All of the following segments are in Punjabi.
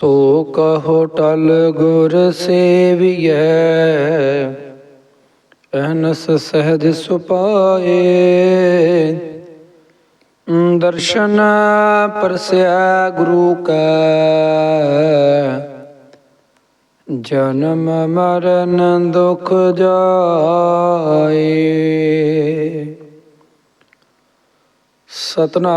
ਸੋ ਕਹੋ ਟਲ ਗੁਰ ਸੇਵੀਐ ਅਹਨਸ ਸਹਿਜ ਸੁਪਾਏ। ਦਰਸ਼ਨ ਪਰਸਿਆ ਗੁਰੂ ਕੈ, ਜਨਮ ਮਰਨ ਦੁਖ ਜਾਏ। ਸਤਨਾਮ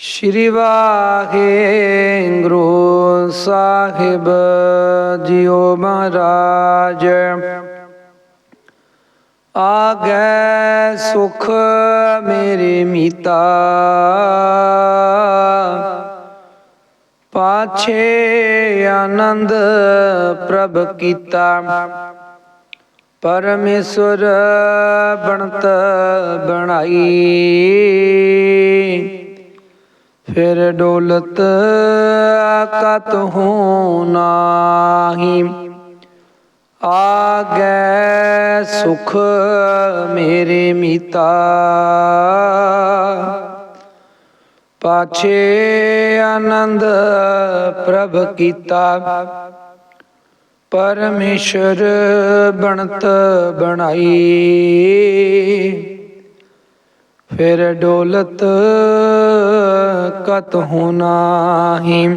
ਸ਼੍ਰੀ ਵਾਹਿਗੁਰੂ ਸਾਹਿਬ ਜੀਓ ਮਹਾਰਾਜ। ਆਗੈ ਸੁਖ ਮੇਰੇ ਮੀਤਾ। ਪਾਛੇ ਆਨੰਦ ਪ੍ਰਭ ਕੀਤਾ। ਪਰਮੇਸ਼ਵਰ ਬਣਤ ਬਣਾਈ। ਫਿਰ ਡੋਲਤ ਕਤ ਹੋ ਨਾਹੀ ਆਗੈ ਸੁਖ ਮੇਰੇ ਮੀਤਾ। ਪਾਛੇ ਆਨੰਦ ਪ੍ਰਭ ਕੀਤਾ। ਪਰਮੇਸ਼ਰ ਬਣਤ ਬਣਾਈ। ਫਿਰ ਡੋਲਤ ਕਤ ਹੋਨਾਹੀ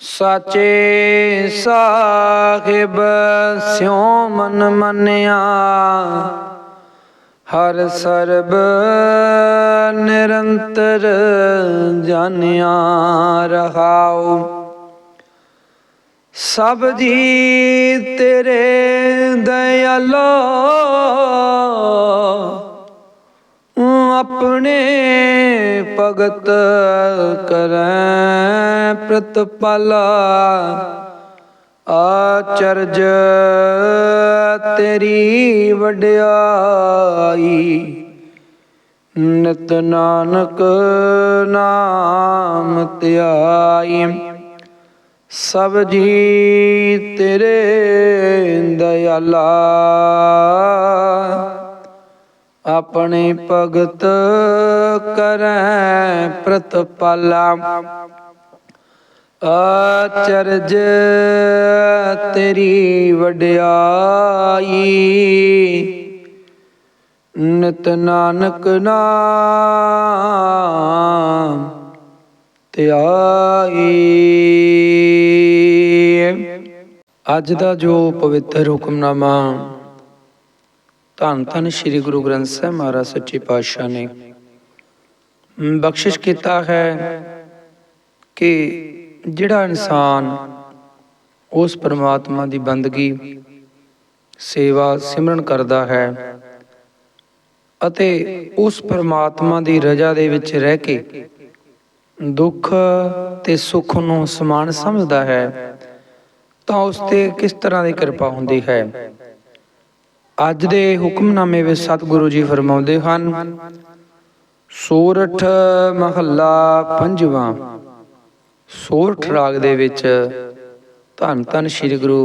ਸਾਚੇ ਸਾਹਿਬ ਸਿਉ ਮਨ ਮੰਨਿਆ, ਹਰ ਸਰਬ ਨਿਰੰਤਰ ਜਾਣਿਆ ਰਹਾਉ। ਸਭ ਜੀ ਤੇਰੇ ਦਇਆਲੋ ਆਪਣੇ ਭਗਤ ਕਰੈ ਪ੍ਰਤਪਾਲਾ, ਆਚਰਜ ਤੇਰੀ ਵਡਿਆਈ। ਨਿਤ ਨਾਨਕ ਨਾਮ ਧਿਆਈ। ਸਭ ਜੀ ਤੇਰੇ ਦਇਆਲਾ। ਆਪਣੇ ਭਗਤ ਕਰੈ ਪ੍ਰਤਪਾਲਾ। ਆਚਰਜ ਤੇਰੀ ਵਡਿਆਈ। ਨਿਤ ਨਾਨਕ ਨਾਮ ਧਿਆਈ। ਅੱਜ ਦਾ ਜੋ ਪਵਿੱਤਰ ਹੁਕਮਨਾਮਾ ਧੰਨ ਧੰਨ ਸ੍ਰੀ ਗੁਰੂ ਗ੍ਰੰਥ ਸਾਹਿਬ ਮਹਾਰਾਜ ਸੱਚੇ ਪਾਤਸ਼ਾਹ ਨੇ। ਬਖਸ਼ਿਸ਼ ਕੀਤਾ ਹੈ ਕਿ ਜਿਹੜਾ ਇਨਸਾਨ ਉਸ ਪਰਮਾਤਮਾ ਦੀ ਬੰਦਗੀ, ਸੇਵਾ, ਸਿਮਰਨ ਕਰਦਾ ਹੈ ਅਤੇ ਉਸ ਪਰਮਾਤਮਾ ਦੀ ਰਜ਼ਾ ਦੇ ਵਿੱਚ ਰਹਿ ਕੇ ਦੁੱਖ ਤੇ ਸੁੱਖ ਨੂੰ ਸਮਾਨ ਸਮਝਦਾ ਹੈ, ਤਾਂ ਉਸ ਤੇ ਕਿਸ ਤਰ੍ਹਾਂ ਦੀ ਕਿਰਪਾ ਹੁੰਦੀ ਹੈ? ਅੱਜ ਦੇ ਹੁਕਮਨਾਮੇ ਵਿੱਚ ਸਤਿਗੁਰੂ ਜੀ ਫਰਮਾਉਂਦੇ ਹਨ, ਸੂਰਠ ਮਹੱਲਾ ਪੰਜਵਾਂ, ਸੂਰਠ ਰਾਗ ਦੇ ਵਿੱਚ ਧੰਨ ਧੰਨ ਸ੍ਰੀ ਗੁਰੂ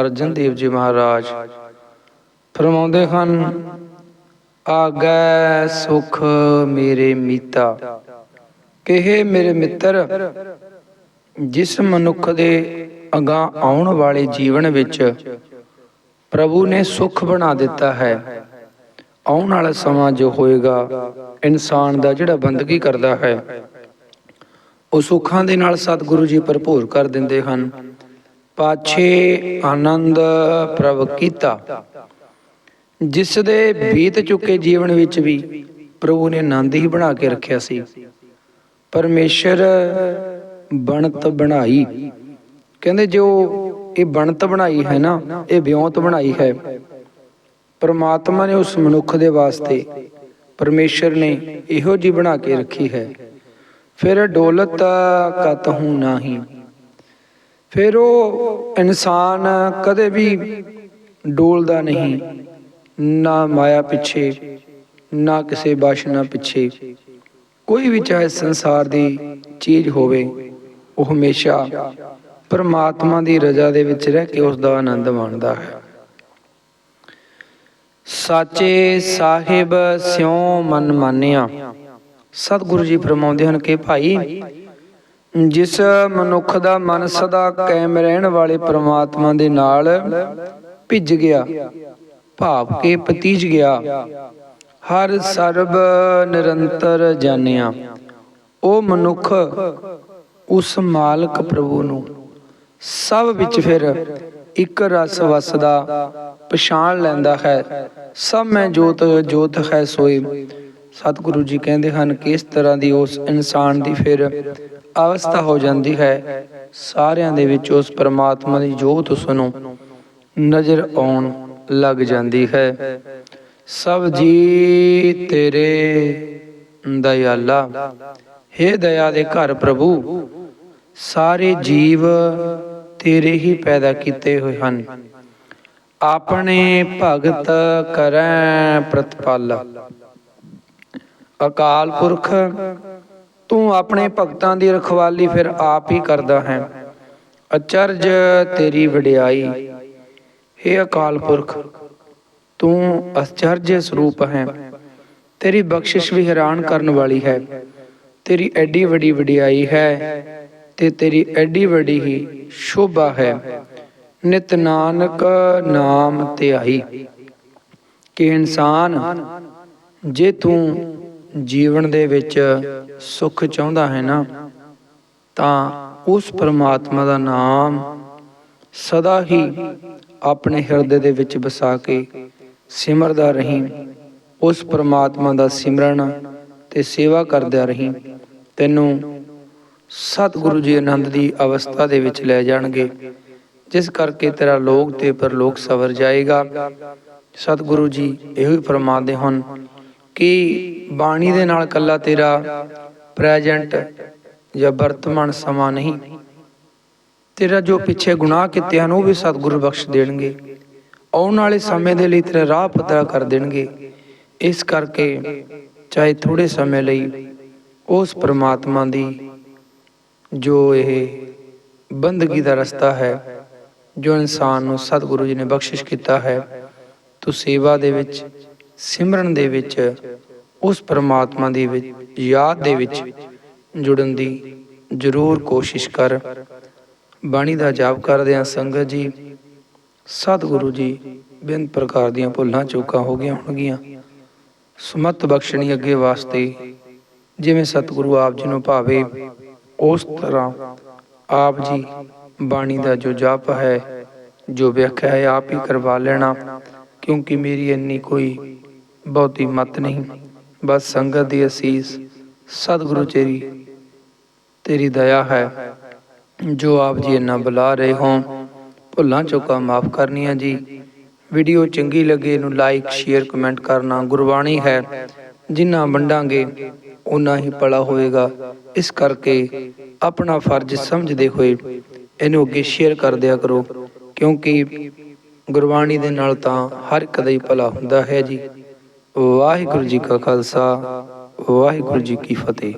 ਅਰਜਨ ਦੇਵ ਜੀ ਮਹਾਰਾਜ ਫਰਮਾਉਂਦੇ ਹਨ, ਆਗੈ ਸੁਖ ਮੇਰੇ ਮੀਤਾ, ਕਿਹੇ ਮੇਰੇ ਮਿੱਤਰ, ਜਿਸ ਮਨੁੱਖ ਦੇ ਅਗਾ ਆਉਣ ਵਾਲੇ ਜੀਵਨ ਵਿੱਚ ਪ੍ਰਭੂ ਨੇ ਸੁਖ ਬਣਾ ਦਿੱਤਾ ਹੈ। ਆਉਣ ਵਾਲਾ ਸਮਾਂ ਜੋ ਹੋਏਗਾ, ਇਨਸਾਨ ਦਾ ਜਿਹੜਾ ਬੰਦਗੀ ਕਰਦਾ ਹੈ, ਉਹ ਸੁੱਖਾਂ ਦੇ ਨਾਲ ਸਤਿਗੁਰੂ ਜੀ ਭਰਪੂਰ ਕਰ ਦਿੰਦੇ ਹਨ। ਪਾਛੇ ਆਨੰਦ ਪ੍ਰਭ ਕੀਤਾ। ਜਿਸ ਦੇ ਬੀਤ ਚੁੱਕੇ ਜੀਵਨ ਵਿੱਚ ਵੀ ਪ੍ਰਭੂ ਨੇ ਆਨੰਦ ਹੀ ਬਣਾ ਕੇ ਰੱਖਿਆ ਸੀ। ਪਰਮੇਸ਼ਰ ਬਣਤ ਬਣਾਈ। ਕਹਿੰਦੇ ਜੋ ਇਹ ਬਣਤ ਬਣਾਈ ਹੈ ਨਾ, ਇਹ ਵਿਉਂਤ ਬਣਾਈ ਹੈ। ਪਰਮਾਤਮਾ ਨੇ ਉਸ ਮਨੁੱਖ ਦੇ ਵਾਸਤੇ ਪਰਮੇਸ਼ਰ ਨੇ ਇਹੋ ਜੀ ਬਣਾ ਕੇ ਰੱਖੀ ਹੈ। ਫਿਰ ਡੋਲਤ ਕਤ ਹੂੰ ਨਹੀਂ। ਫਿਰ ਉਹ ਇਨਸਾਨ ਕਦੇ ਵੀ ਡੋਲਦਾ ਨਹੀਂ, ਨਾ ਮਾਇਆ ਪਿੱਛੇ, ਨਾ ਕਿਸੇ ਬਾਸ਼ਨਾ ਪਿੱਛੇ। ਕੋਈ ਵੀ ਚਾਹੇ ਸੰਸਾਰ ਦੀ ਚੀਜ਼ ਹੋਵੇ, ਉਹ ਹਮੇਸ਼ਾ ਪਰਮਾਤਮਾ ਦੀ ਰਜ਼ਾ ਦੇ ਵਿੱਚ ਰਹਿ ਕੇ ਉਸ ਦਾ ਆਨੰਦ ਮਾਣਦਾ ਹੈ। ਸਾਚੇ ਸਾਹਿਬ ਸਿਉ ਮਨ ਮਾਨਿਆ। ਸਤਿਗੁਰੂ ਜੀ ਫਰਮਾਉਂਦੇ ਹਨ ਕਿ ਭਾਈ, ਜਿਸ ਮਨੁੱਖ ਦਾ ਮਨ ਸਦਾ ਕਾਇਮ ਰਹਿਣ ਵਾਲੇ ਪ੍ਰਮਾਤਮਾ ਦੇ ਨਾਲ ਭਿੱਜ ਗਿਆ, ਭਾਵ ਕੇ ਪਤੀਜ ਗਿਆ, ਹਰ ਸਰਬ ਨਿਰੰਤਰ ਜਾਣਿਆ। ਉਹ ਮਨੁੱਖ, ਉਸ ਮਾਲਕ ਪ੍ਰਭੂ ਨੂੰ ਸਭ ਵਿੱਚ ਫਿਰ ਇੱਕ ਰਸ ਵਸਦਾ ਪਛਾਣ ਲੈਂਦਾ ਹੈ। ਸਭ ਮੈਂ ਜੋਤ ਜੋਤ ਹੈ ਸੋਏ। ਸਤਿਗੁਰੂ ਜੀ ਕਹਿੰਦੇ ਹਨ ਕਿ ਇਸ ਤਰ੍ਹਾਂ ਦੀ ਉਸ ਇਨਸਾਨ ਦੀ ਫਿਰ ਅਵਸਥਾ ਹੋ ਜਾਂਦੀ ਹੈ, ਸਾਰਿਆਂ ਦੇ ਵਿੱਚ ਉਸ ਪਰਮਾਤਮਾ ਦੀ ਜੋਤ ਉਸ ਨੂੰ ਨਜ਼ਰ ਆਉਣ ਲੱਗ ਜਾਂਦੀ ਹੈ। ਸਭ ਜੀ ਤੇਰੇ ਦਇਆਲਾ हे ਦਇਆ ਦੇ ਘਰ ਪ੍ਰਭੂ, ਸਾਰੇ ਜੀਵ ਤੇਰੇ ਹੀ ਪੈਦਾ ਕੀਤੇ ਹੋਏ ਹਨ। ਆਪਣੇ ਭਗਤ ਕਰੈ ਪ੍ਰਤਪਾਲ। ਅਕਾਲ ਪੁਰਖ, ਤੂੰ ਆਪਣੇ ਭਗਤਾਂ ਦੀ ਰਖਵਾਲੀ ਫਿਰ ਆਪ ਹੀ ਕਰਦਾ ਹੈ। ਅਚਰਜ ਤੇਰੀ ਵਡਿਆਈ। हे ਅਕਾਲ ਪੁਰਖ, ਤੂੰ ਅਚਰਜ ਸਰੂਪ ਹੈ। ਤੇਰੀ ਬਖਸ਼ਿਸ਼ ਵੀ ਹੈਰਾਨ ਕਰਨ ਵਾਲੀ ਹੈ। ਤੇਰੀ ਐਡੀ ਵੱਡੀ ਵਡਿਆਈ ਹੈ। ਤੇ ਤੇਰੀ ਐਡੀ ਵੱਡੀ ਹੀ ਸ਼ੋਭਾ ਹੈ। ਨਿਤ ਨਾਨਕ ਨਾਮ ਧਿਆਈ ਕਿ ਇਨਸਾਨ ਜੇ ਤੂੰ ਜੀਵਨ ਦੇ ਵਿੱਚ ਸੁੱਖ ਚਾਹੁੰਦਾ ਹੈ ਨਾ, ਤਾਂ ਉਸ ਪਰਮਾਤਮਾ ਦਾ ਨਾਮ ਸਦਾ ਹੀ ਆਪਣੇ ਹਿਰਦੇ ਦੇ ਵਿੱਚ ਵਸਾ ਕੇ ਸਿਮਰਦਾ ਰਹੀਂ। ਉਸ ਪਰਮਾਤਮਾ ਦਾ ਸਿਮਰਨ ਤੇ ਸੇਵਾ ਕਰਦਾ ਰਹੀਂ। ਤੈਨੂੰ ਸਤਿਗੁਰੂ ਜੀ ਆਨੰਦ ਦੀ ਅਵਸਥਾ ਦੇ ਵਿੱਚ ਲੈ ਜਾਣਗੇ। ਜਿਸ ਕਰਕੇ ਤੇਰਾ ਲੋਕ ਤੇ ਪਰਲੋਕ ਸਵਰ ਜਾਏਗਾ। ਸਤਿਗੁਰੂ ਜੀ ਇਹੋ ਹੀ ਫਰਮਾਉਂਦੇ ਹਨ ਕਿ ਬਾਣੀ ਦੇ ਨਾਲ ਕੱਲਾ ਤੇਰਾ ਪ੍ਰੈਜੈਂਟ ਜਾਂ ਵਰਤਮਾਨ ਸਮਾਂ ਨਹੀਂ। ਤੇਰਾ ਜੋ ਪਿੱਛੇ ਗੁਨਾਹ ਕੀਤੇ ਹਨ, ਉਹ ਵੀ ਸਤਿਗੁਰੂ ਬਖਸ਼ ਦੇਣਗੇ। ਆਉਣ ਵਾਲੇ ਸਮੇਂ ਦੇ ਲਈ ਤੇਰਾ ਰਾਹ ਪਤਾ ਕਰ ਦੇਣਗੇ। ਇਸ ਕਰਕੇ ਚਾਹੇ ਥੋੜੇ ਸਮੇਂ ਲਈ ਉਸ ਪ੍ਰਮਾਤਮਾ ਦੀ ਜੋ ਇਹ ਬੰਦਗੀ ਦਾ ਰਸਤਾ ਹੈ, ਜੋ ਇਨਸਾਨ ਨੂੰ ਸਤਿਗੁਰੂ ਜੀ ਨੇ ਬਖਸ਼ਿਸ਼ ਕੀਤਾ ਹੈ, ਤੂੰ ਸੇਵਾ ਦੇ ਵਿੱਚ, ਸਿਮਰਨ ਦੇ ਵਿੱਚ, ਉਸ ਪਰਮਾਤਮਾ ਦੀ ਵਿੱਚ, ਯਾਦ ਦੇ ਵਿੱਚ ਜੁੜਨ ਦੀ ਜ਼ਰੂਰ ਕੋਸ਼ਿਸ਼ ਕਰ। ਬਾਣੀ ਦਾ ਜਾਪ ਕਰਦੇ ਆ ਸੰਗਤ ਜੀ, ਸਤਿਗੁਰੂ ਜੀ ਬਿਨ ਪ੍ਰਕਾਰ ਦੀਆਂ ਭੁੱਲਾਂ ਚੁੱਕਾਂ ਹੋ ਗਈਆਂ ਹੋਣਗੀਆਂ। ਸਮਤ ਬਖਸ਼ਣੀ ਅੱਗੇ ਵਾਸਤੇ ਜਿਵੇਂ ਸਤਿਗੁਰੂ ਆਪ ਜੀ ਨੂੰ ਭਾਵੇ ਉਸ ਤਰ੍ਹਾਂ ਆਪ ਜੀ ਬਾਣੀ ਦਾ ਜੋ ਜਪ ਹੈ, ਜੋ ਵਿਆਖਿਆ ਹੈ, ਆਪ ਹੀ ਕਰਵਾ ਲੈਣਾ, ਕਿਉਂਕਿ ਮੇਰੀ ਇੰਨੀ ਕੋਈ ਬਹੁਤੀ ਮਤ ਨਹੀਂ। ਬਸ ਸੰਗਤ ਦੀ ਅਸੀਸ, ਸਤਿਗੁਰੂ ਤੇਰੀ ਤੇਰੀ ਦਇਆ ਹੈ, ਜੋ ਆਪ ਜੀ ਇੰਨਾ ਬੁਲਾ ਰਹੇ ਹੋ। ਭੁੱਲਾਂ ਚੁੱਕਾਂ ਮਾਫ ਕਰਨੀਆਂ ਜੀ। ਵੀਡੀਓ ਚੰਗੀ ਲੱਗੇ, ਇਹਨੂੰ ਲਾਈਕ ਸ਼ੇਅਰ ਕਮੈਂਟ ਕਰਨਾ ਗੁਰਬਾਣੀ ਹੈ। ਜਿੰਨਾ ਵੰਡਾਂਗੇ ਉਨਾ ਹੀ ਭਲਾ ਹੋਏਗਾ। ਇਸ ਕਰਕੇ ਆਪਣਾ ਫਰਜ਼ ਸਮਝਦੇ ਹੋਏ ਇਹਨੂੰ ਅੱਗੇ ਸ਼ੇਅਰ ਕਰ ਦਿਆ ਕਰੋ, ਕਿਉਂਕਿ ਗੁਰਬਾਣੀ ਦੇ ਨਾਲ ਤਾਂ ਹਰ ਇੱਕ ਦਾ ਹੀ ਭਲਾ ਹੁੰਦਾ ਹੈ ਜੀ। ਵਾਹਿਗੁਰੂ ਜੀ ਕਾ ਖਾਲਸਾ, ਵਾਹਿਗੁਰੂ ਜੀ ਕੀ ਫਤਿਹ।